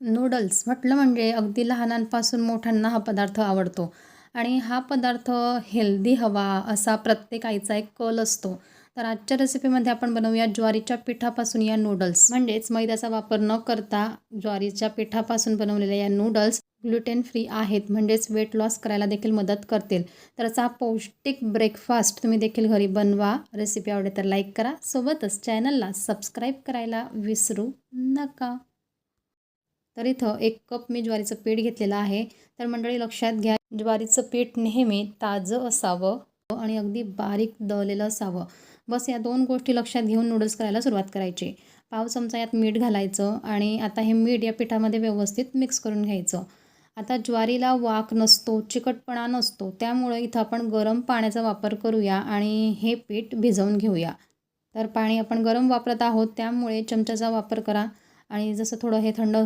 Noodles म्हटलं म्हणजे अगदी लहानांपासून मोठ्यांना हा पदार्थ आवडतो. आणि हा पदार्थ हेल्दी हवा असा प्रत्येक आईचा एक कल असतो. तर आजच्या रेसिपीमध्ये आपण बनवूया ज्वारीच्या पिठापासून या नूडल्स. म्हणजेच मैद्याचा वापर न करता ज्वारीच्या पिठापासून बनवलेल्या या नूडल्स ग्लुटेन फ्री आहेत. म्हणजेच वेट लॉस करायला देखील मदत करतील. तर असा पौष्टिक ब्रेकफास्ट तुम्ही देखील घरी बनवा. रेसिपी आवडे तर लाईक करा. सोबतच चॅनलला सबस्क्राईब करायला विसरू नका. तर इथं एक कप मी ज्वारीचं पीठ घेतलेलं आहे. तर मंडळी लक्षात घ्या ज्वारीचं पीठ नेहमी ताजं असावं आणि अगदी बारीक दळलेलं असावं. बस या दोन गोष्टी लक्षात घेऊन नूडल्स करायला सुरुवात करायची. पाव चमचा यात मीठ घालायचं आणि आता हे मीठ या पिठामध्ये व्यवस्थित मिक्स करून घ्यायचं. आता ज्वारीला वाक नसतो चिकटपणा नसतो त्यामुळे इथं आपण गरम पाण्याचा वापर करूया आणि हे पीठ भिजवून घेऊया. तर पाणी आपण गरम वापरत आहोत त्यामुळे चमच्याचा वापर करा आणि जसं थोडं हे थंड हो